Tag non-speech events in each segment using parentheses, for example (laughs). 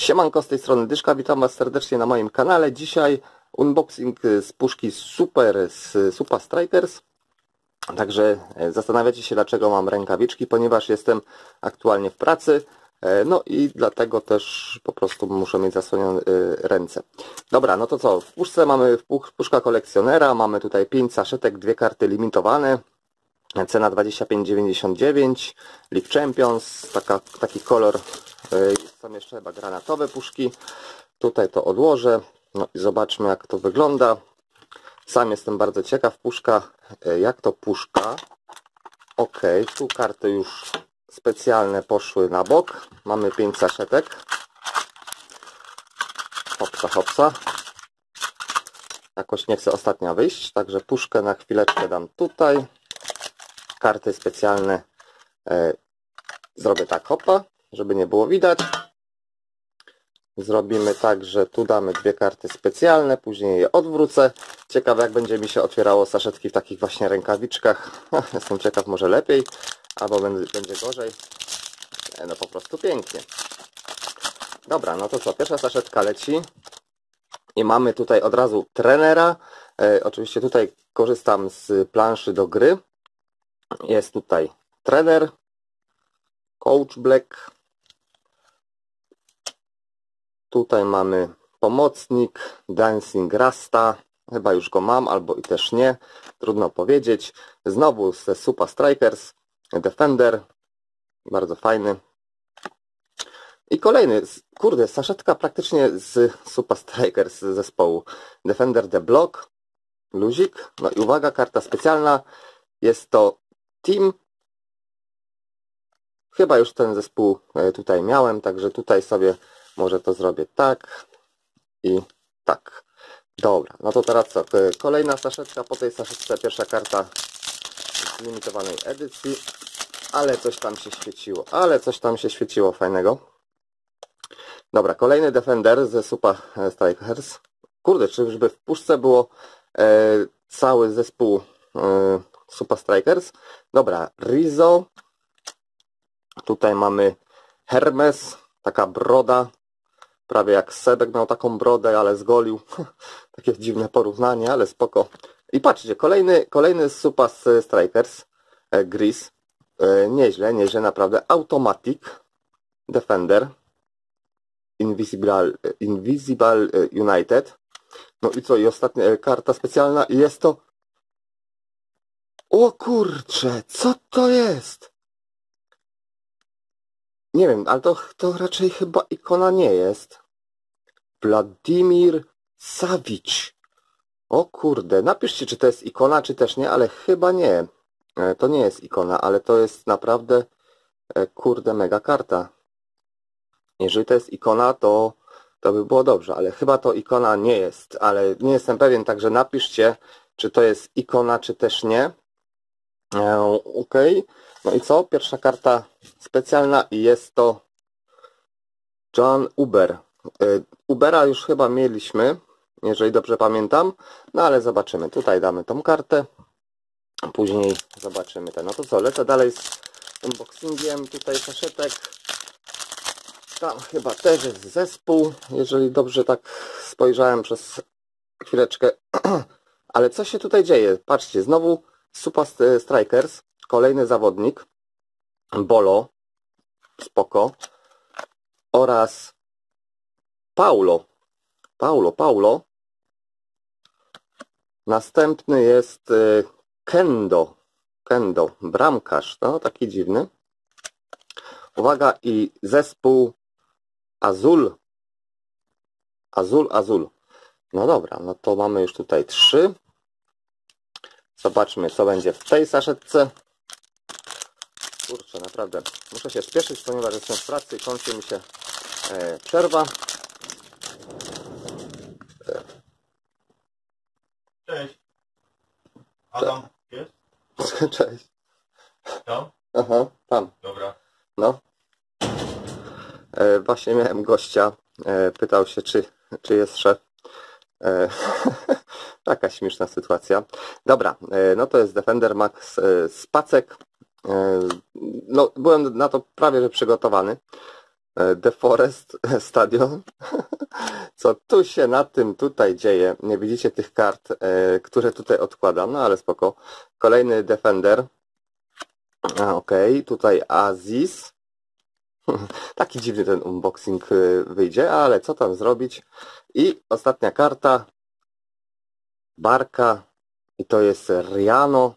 Siemanko, z tej strony Dyszka, witam Was serdecznie na moim kanale. Dzisiaj unboxing z puszki Super z Super Strikers. Także e, zastanawiacie się dlaczego mam rękawiczki, ponieważ jestem aktualnie w pracy. e, No i dlatego też po prostu muszę mieć zasłonione e, ręce. Dobra, no to co? W puszce mamy pusz- puszka kolekcjonera, mamy tutaj 5 saszetek, dwie karty limitowane. Cena 25,99 League Champions, taka, taki kolor są jeszcze chyba granatowe puszki. Tutaj to odłożę no i zobaczmy jak to wygląda. Sam jestem bardzo ciekaw puszka, y, jak to puszka. Ok, tu karty już specjalne poszły na bok. Mamy 5 saszetek. Hopsa hopsa. Jakoś nie chce ostatnia wyjść także puszkę na chwileczkę dam tutaj. Karty specjalne e, zrobię tak hopa, żeby nie było widać. Zrobimy tak, że tu damy dwie karty specjalne, później je odwrócę. Ciekawe jak będzie mi się otwierało saszetki w takich właśnie rękawiczkach. (laughs) Jestem ciekaw, może lepiej, albo będzie, gorzej. No po prostu pięknie. Dobra, no to co, pierwsza saszetka leci. I mamy tutaj od razu trenera. E, oczywiście tutaj korzystam z planszy do gry. Jest tutaj trener, coach Black. Tutaj mamy pomocnik, dancing rasta. Chyba już go mam, albo i też nie. Trudno powiedzieć. Znowu ze Super Strikers, Defender. Bardzo fajny. I kolejny, kurde, saszetka praktycznie z Super Strikers z zespołu. Defender The Block, luzik. No i uwaga, karta specjalna. Jest to Team. Chyba już ten zespół e, tutaj miałem, także tutaj sobie może to zrobię tak i tak. Dobra, no to teraz co? Kolejna saszetka, po tej saszetce pierwsza karta z limitowanej edycji, ale coś tam się świeciło, ale coś tam się świeciło fajnego. Dobra, kolejny Defender ze Super Strikers. Kurde, czyżby w puszce było e, cały zespół e, Super Strikers. Dobra, Rizzo. Tutaj mamy Hermes, taka broda. Prawie jak Sebek miał taką brodę, ale zgolił. (laughs) Takie dziwne porównanie, ale spoko. I patrzcie, kolejny, kolejny Super Strikers. E, Gris. E, nieźle, nieźle, naprawdę. Automatic. Defender. Invisible, Invisible United. No i co? I ostatnia e, karta specjalna. I jest to o kurcze, co to jest? Nie wiem, ale to, to raczej chyba ikona nie jest. Wladimir Savicz. O kurde, napiszcie czy to jest ikona, czy też nie, ale chyba nie. E, To nie jest ikona, ale to jest naprawdę e, kurde mega karta. Jeżeli to jest ikona, to, to by było dobrze, ale chyba to ikona nie jest, ale nie jestem pewien, także napiszcie, czy to jest ikona, czy też nie. E, Ok, no i co? Pierwsza karta specjalna i jest to John Uber. E, Ubera już chyba mieliśmy, jeżeli dobrze pamiętam, no ale zobaczymy. Tutaj damy tą kartę, później zobaczymy ten. No to co, lecę dalej z unboxingiem tutaj saszetek. Tam chyba też jest zespół, jeżeli dobrze tak spojrzałem przez chwileczkę. (clears throat) Ale co się tutaj dzieje? Patrzcie, znowu Super Strikers, kolejny zawodnik, Bolo, spoko, oraz Paulo, Paulo, Paulo. Następny jest y, Kendo, Kendo, bramkarz, no taki dziwny. Uwaga i zespół Azul, Azul, Azul. No dobra, no to mamy już tutaj trzy. Zobaczmy, co będzie w tej saszetce. Kurczę, naprawdę muszę się spieszyć, ponieważ jestem w pracy i kończy mi się e, przerwa. Cześć. Adam jest? (laughs) Cześć. Tam? Aha, tam. Dobra. No. E, właśnie miałem gościa. E, pytał się, czy, czy jest szef. E, (laughs) taka śmieszna sytuacja. Dobra, e, no to jest Defender Max e, Spacek. E, no, byłem na to prawie że przygotowany. e, The Forest (laughs) Stadion. (laughs) Co tu się na tym tutaj dzieje? Nie widzicie tych kart, e, które tutaj odkładam, no ale spoko. Kolejny Defender. Okej, okay. tutaj Aziz. (laughs) Taki dziwny ten unboxing wyjdzie, ale co tam zrobić? I ostatnia karta. Barka. I to jest Riano.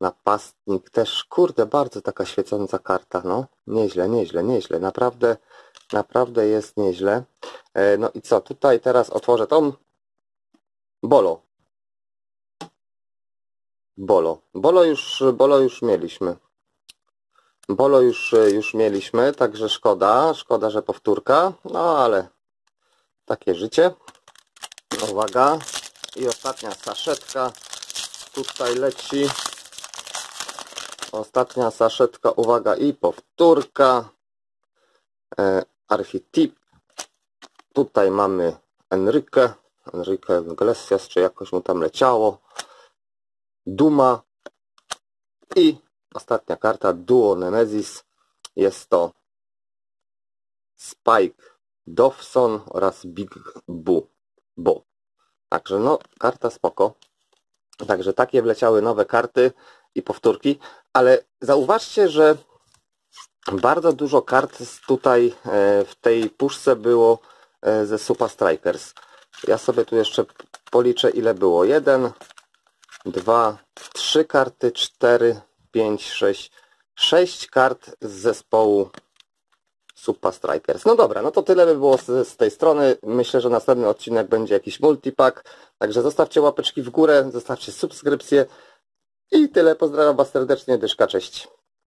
Napastnik też, kurde, bardzo taka świecąca karta, no. Nieźle, nieźle, nieźle. Naprawdę, naprawdę jest nieźle. E, no i co, tutaj teraz otworzę tą. Bolo. Bolo. Bolo już, Bolo już mieliśmy. Bolo już, już mieliśmy, także szkoda. Szkoda, że powtórka. No ale takie życie. Uwaga. I ostatnia saszetka. Tutaj leci. Ostatnia saszetka, uwaga, i powtórka. E, Architip. Tutaj mamy Enrique. Enrique Iglesias, czy jakoś mu tam leciało. Duma. I ostatnia karta, Duo Nemesis. Jest to Spike Dawson oraz Big Boo. Bo. Także no, karta spoko. Także takie wleciały nowe karty i powtórki, ale zauważcie, że bardzo dużo kart tutaj e, w tej puszce było e, ze Super Strikers. Ja sobie tu jeszcze policzę ile było. 1, 2, 3 karty, 4, 5, 6, 6 kart z zespołu Super Strikers. No dobra, no to tyle by było z, z tej strony. Myślę, że następny odcinek będzie jakiś multipack. Także zostawcie łapeczki w górę, zostawcie subskrypcję. I tyle. Pozdrawiam Was serdecznie. Dyszka, cześć.